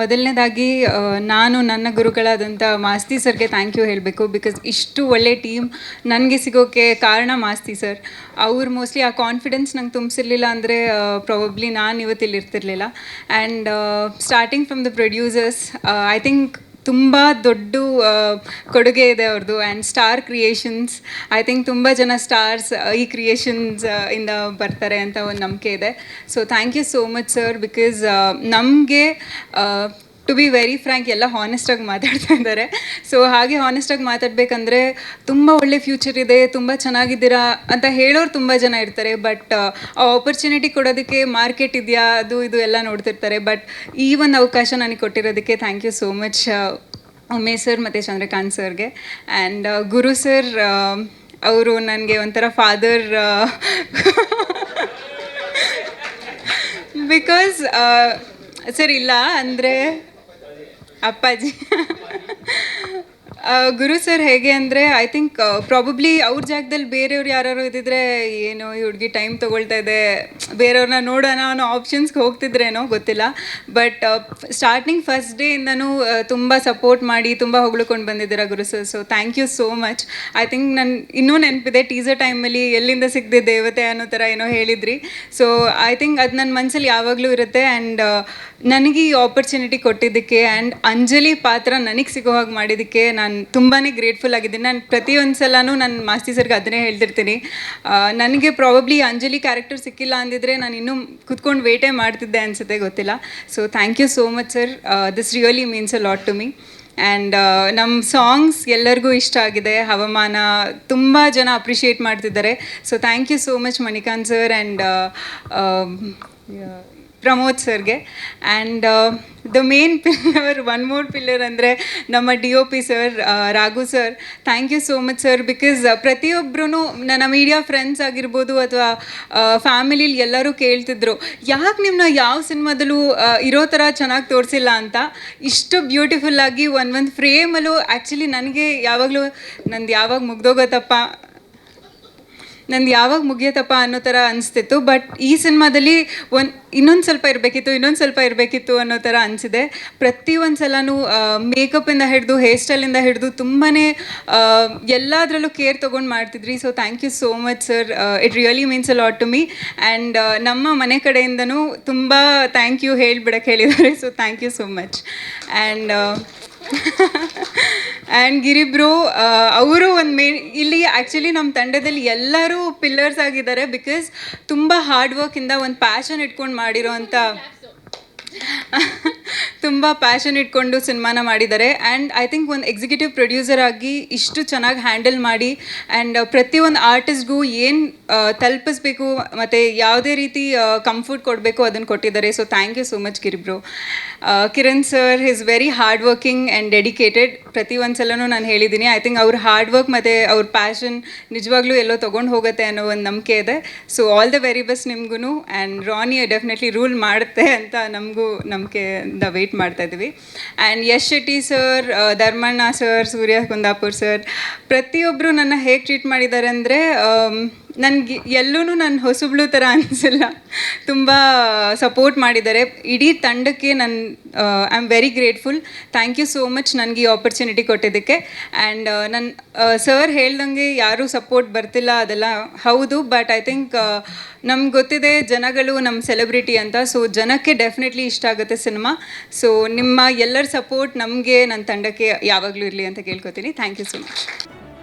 ಮೊದಲನೇದಾಗಿ ನಾನು ನನ್ನ ಗುರುಗಳಾದಂಥ ಮಾಸ್ತಿ ಸರ್ಗೆ ಥ್ಯಾಂಕ್ ಯು ಹೇಳಬೇಕು ಬಿಕಾಸ್ ಇಷ್ಟು ಒಳ್ಳೆ ಟೀಮ್ ನನಗೆ ಸಿಗೋಕ್ಕೆ ಕಾರಣ ಮಾಸ್ತಿ ಸರ್. ಅವ್ರು ಮೋಸ್ಟ್ಲಿ ಆ ಕಾನ್ಫಿಡೆನ್ಸ್ ನಂಗೆ ತುಂಬಿಸಿರ್ಲಿಲ್ಲ ಅಂದರೆ ಪ್ರಾಬಬ್ಲಿ ನಾನು ಇವತ್ತಿಲ್ಲಿ ಇರ್ತಿರ್ಲಿಲ್ಲ. And starting from the producers I think ತುಂಬ ದೊಡ್ಡ ಕೊಡುಗೆ ಇದೆ ಅವ್ರದ್ದು and star creations I think ತುಂಬ ಜನ ಸ್ಟಾರ್ಸ್ ಈ ಕ್ರಿಯೇಷನ್ಸ್ ಇಂದ ಬರ್ತಾರೆ ಅಂತ ಒಂದು ನಂಬಿಕೆ ಇದೆ. So thank you so much sir because ನಮಗೆ ಟು ಬಿ ವೆರಿ ಫ್ರ್ಯಾಂಕ್ ಎಲ್ಲ ಹಾನೆಸ್ಟಾಗಿ ಮಾತಾಡ್ತಾ ಇದ್ದಾರೆ. ಸೊ ಹಾಗೆ ಹಾನೆಸ್ಟಾಗಿ ಮಾತಾಡಬೇಕಂದ್ರೆ ತುಂಬ ಒಳ್ಳೆ ಫ್ಯೂಚರ್ ಇದೆ, ತುಂಬ ಚೆನ್ನಾಗಿದ್ದೀರಾ ಅಂತ ಹೇಳೋರು ತುಂಬ ಜನ ಇರ್ತಾರೆ. ಬಟ್ ಆ ಆಪರ್ಚುನಿಟಿ ಕೊಡೋದಕ್ಕೆ ಮಾರ್ಕೆಟ್ ಇದೆಯಾ, ಅದು ಇದು ಎಲ್ಲ ನೋಡ್ತಿರ್ತಾರೆ. ಬಟ್ ಈ ಒಂದು ಅವಕಾಶ ನನಗೆ ಕೊಟ್ಟಿರೋದಕ್ಕೆ thank you so much Umesh sir ಮತ್ತು ಚಂದ್ರಕಾಂತ್ ಸರ್ಗೆ ಆ್ಯಂಡ್ ಗುರು ಸರ್ ಅವರು ನನಗೆ ಒಂಥರ ಫಾದರ್ ಬಿಕಾಸ್ ಸರ್ ಇಲ್ಲ ಅಂದರೆ ಅಪ್ಪಾಜಿ ಆ, ಗುರು ಸರ್ ಹೇಗೆ ಅಂದರೆ ಐ ಥಿಂಕ್ ಪ್ರಾಬಬ್ಲಿ ಅವ್ರ ಜಾಗದಲ್ಲಿ ಬೇರೆಯವ್ರು ಯಾರು ಇದ್ದಿದ್ರೆ ಏನು ಈ ಹುಡುಗಿ ಟೈಮ್ ತೊಗೊಳ್ತಾ ಇದೆ ಬೇರೆಯವ್ರನ್ನ ನೋಡೋಣ ಅನ್ನೋ ಆಪ್ಷನ್ಸ್ಗೆ ಹೋಗ್ತಿದ್ರೇನೋ ಗೊತ್ತಿಲ್ಲ. ಬಟ್ ಸ್ಟಾರ್ಟಿಂಗ್ ಫಸ್ಟ್ ಡೇಯಿಂದನೂ ತುಂಬ ಸಪೋರ್ಟ್ ಮಾಡಿ, ತುಂಬ ಹೊಗಳ್ಕೊಂಡು ಬಂದಿದ್ದೀರಾ Guru sir so thank you so much I think ನನ್ನ ಇನ್ನೂ ನೆನಪಿದೆ ಟೀಸರ್ ಟೈಮಲ್ಲಿ ಎಲ್ಲಿಂದ ಸಿಗದೆ ದೇವತೆ ಅನ್ನೋ ಥರ ಏನೋ ಹೇಳಿದ್ರಿ. ಸೊ ಐ ಥಿಂಕ್ ಅದು ನನ್ನ ಮನಸ್ಸಲ್ಲಿ ಯಾವಾಗಲೂ ಇರುತ್ತೆ ಆ್ಯಂಡ್ ನನಗೆ ಈ ಆಪರ್ಚುನಿಟಿ ಕೊಟ್ಟಿದ್ದಕ್ಕೆ ಆ್ಯಂಡ್ ಅಂಜಲಿ ಪಾತ್ರ ನನಗೆ ಸಿಗೋ ಹಾಗೆ ಮಾಡಿದ್ದಕ್ಕೆ ನಾನು ತುಂಬಾ ಗ್ರೇಟ್ಫುಲ್ ಆಗಿದ್ದೀನಿ. ನಾನು ಪ್ರತಿಯೊಂದು ಸಲನೂ ನಾನು ಮಾಸ್ತಿ ಸರ್ಗೆ ಅದನ್ನೇ ಹೇಳ್ತಿರ್ತೀನಿ. ನನಗೆ ಪ್ರಾಬಬ್ಲಿ ಅಂಜಲಿ ಕ್ಯಾರೆಕ್ಟರ್ ಸಿಕ್ಕಿಲ್ಲ ಅಂದಿದ್ರೆ ನಾನು ಇನ್ನೂ ಕುತ್ಕೊಂಡು ವೇಟೇ ಮಾಡ್ತಿದ್ದೆ ಅನಿಸುತ್ತೆ, ಗೊತ್ತಿಲ್ಲ. So thank you so much sir this really means a lot to me and ನಮ್ಮ ಸಾಂಗ್ಸ್ ಎಲ್ಲರಿಗೂ ಇಷ್ಟ ಆಗಿದೆ. ಹವಾಮಾನ ತುಂಬ ಜನ ಅಪ್ರಿಷಿಯೇಟ್ ಮಾಡ್ತಿದ್ದಾರೆ. So thank you so much Manikanth sir and Pramod ಸರ್ಗೆ. And the main pillar one more pillar ಅಂದರೆ ನಮ್ಮ D O P sir Raghu sir thank you so much sir because ಪ್ರತಿಯೊಬ್ಬರೂ ನನ್ನ ಮೀಡಿಯಾ ಫ್ರೆಂಡ್ಸ್ ಆಗಿರ್ಬೋದು ಅಥವಾ ಫ್ಯಾಮಿಲಿಲಿ ಎಲ್ಲರೂ ಕೇಳ್ತಿದ್ರು, ಯಾಕೆ ನಿಮ್ಮನ್ನ ಯಾವ ಸಿನಿಮಾದಲ್ಲೂ ಇರೋ ಥರ ಚೆನ್ನಾಗಿ ತೋರಿಸಿಲ್ಲ ಅಂತ? ಇಷ್ಟು ಬ್ಯೂಟಿಫುಲ್ಲಾಗಿ ಒಂದು ಒಂದು ಫ್ರೇಮಲ್ಲೂ ಆ್ಯಕ್ಚುಲಿ ನನಗೆ ಯಾವಾಗಲೂ, ನಂದು ಯಾವಾಗ ಮುಗ್ದೋಗತ್ತಪ್ಪ ನಂದು ಯಾವಾಗ ಮುಗಿಯತ್ತಪ್ಪ ಅನ್ನೋ ಥರ ಅನಿಸ್ತಿತ್ತು. ಬಟ್ ಈ ಸಿನಿಮಾದಲ್ಲಿ ಒಂದು ಇನ್ನೊಂದು ಸ್ವಲ್ಪ ಇರಬೇಕಿತ್ತು, ಇನ್ನೊಂದು ಸ್ವಲ್ಪ ಇರಬೇಕಿತ್ತು ಅನ್ನೋ ಥರ ಅನಿಸಿದೆ. ಪ್ರತಿ ಒಂದು ಸಲನೂ ಮೇಕಪ್ಪಿಂದ ಹಿಡಿದು ಹೇರ್ ಸ್ಟೈಲಿಂದ ಹಿಡಿದು ತುಂಬಾ ಎಲ್ಲದರಲ್ಲೂ ಕೇರ್ ತೊಗೊಂಡು ಮಾಡ್ತಿದ್ರಿ. So thank you so much sir it really means a lot to me and ನಮ್ಮ ಮನೆ ಕಡೆಯಿಂದನೂ ತುಂಬ ಥ್ಯಾಂಕ್ ಯು ಹೇಳಿಬಿಡಕ್ಕೆ ಹೇಳಿದ್ದಾರೆ. So thank you so much and and ಗಿರಿಬ್ರು ಅವರು ಒಂದು ಮೇ ಇಲ್ಲಿ ಆ್ಯಕ್ಚುಲಿ ನಮ್ಮ ತಂಡದಲ್ಲಿ ಎಲ್ಲರೂ ಪಿಲ್ಲರ್ಸ್ ಆಗಿದ್ದಾರೆ ಬಿಕಾಸ್ ತುಂಬ ಹಾರ್ಡ್ ವರ್ಕಿಂದ ಒಂದು ಪ್ಯಾಷನ್ ಇಟ್ಕೊಂಡು ಮಾಡಿರೋ ಅಂಥ ತುಂಬ ಪ್ಯಾಷನ್ ಇಟ್ಕೊಂಡು ಸಿನಿಮಾನ ಮಾಡಿದ್ದಾರೆ. ಆ್ಯಂಡ್ ಐ ಥಿಂಕ್ ಒಂದು ಎಕ್ಸಿಕ್ಯೂಟಿವ್ ಪ್ರೊಡ್ಯೂಸರ್ ಆಗಿ ಇಷ್ಟು ಚೆನ್ನಾಗಿ ಹ್ಯಾಂಡಲ್ ಮಾಡಿ ಆ್ಯಂಡ್ ಪ್ರತಿಯೊಂದು ಆರ್ಟಿಸ್ಟ್ಗೂ ಏನು ತಲುಪಿಸ್ಬೇಕು, ಮತ್ತು ಯಾವುದೇ ರೀತಿ ಕಂಫರ್ಟ್ ಕೊಡಬೇಕು ಅದನ್ನು ಕೊಟ್ಟಿದ್ದಾರೆ. So thank you so much ಕಿರಿಬ್ರು Kiran sir is very hard working and dedicated ಪ್ರತಿ ಒಂದು ಸಲನೂ ನಾನು ಹೇಳಿದ್ದೀನಿ. ಐ ಥಿಂಕ್ ಅವ್ರ ಹಾರ್ಡ್ ವರ್ಕ್ ಮತ್ತು ಅವ್ರ ಪ್ಯಾಷನ್ ನಿಜವಾಗ್ಲೂ ಎಲ್ಲೋ ತೊಗೊಂಡು ಹೋಗುತ್ತೆ ಅನ್ನೋ ಒಂದು ನಂಬಿಕೆ ಇದೆ. So all the very best ನಿಮ್ಗೂ ಆ್ಯಂಡ್ ರಾನಿ ಡೆಫಿನೆಟ್ಲಿ ರೂಲ್ ಮಾಡುತ್ತೆ ಅಂತ ನಮಗೂ ನಂಬಿಕೆಯಿಂದ ವೆಯ್ಟ್ ಮಾಡ್ತಾ ಇದ್ದೀವಿ. And Yash Shetty sir Dharmanna sir Surya Kundapur sir ಪ್ರತಿಯೊಬ್ಬರು ನನ್ನ ಹೇಗೆ ಟ್ರೀಟ್ ಮಾಡಿದ್ದಾರೆ ಅಂದರೆ ನನಗೆ ಎಲ್ಲೂ ನನ್ನ ಹೊಸಬ್ಳು ಥರ ಅನಿಸಿಲ್ಲ. ತುಂಬ ಸಪೋರ್ಟ್ ಮಾಡಿದ್ದಾರೆ. ಇಡೀ ತಂಡಕ್ಕೆ ನನ್ನ I am very grateful thank you so much ನನಗೆ ಈ ಆಪರ್ಚುನಿಟಿ ಕೊಟ್ಟಿದ್ದಕ್ಕೆ. ಆ್ಯಂಡ್ ನನ್ನ ಸರ್ ಹೇಳ್ದಂಗೆ ಯಾರೂ ಸಪೋರ್ಟ್ ಬರ್ತಿಲ್ಲ ಅದೆಲ್ಲ ಹೌದು ಬಟ್ ಐ ಥಿಂಕ್ ನಮ್ಗೆ ಗೊತ್ತಿದೆ ಜನಗಳು ನಮ್ಮ ಸೆಲೆಬ್ರಿಟಿ ಅಂತ. ಸೊ ಜನಕ್ಕೆ ಡೆಫಿನೆಟ್ಲಿ ಇಷ್ಟ ಆಗುತ್ತೆ ಸಿನಿಮಾ ಸೊ ನಿಮ್ಮ ಎಲ್ಲರ ಸಪೋರ್ಟ್ ನಮಗೆ ನನ್ನ ತಂಡಕ್ಕೆ ಯಾವಾಗಲೂ ಇರಲಿ ಅಂತ ಕೇಳ್ಕೊತೀನಿ. Thank you so much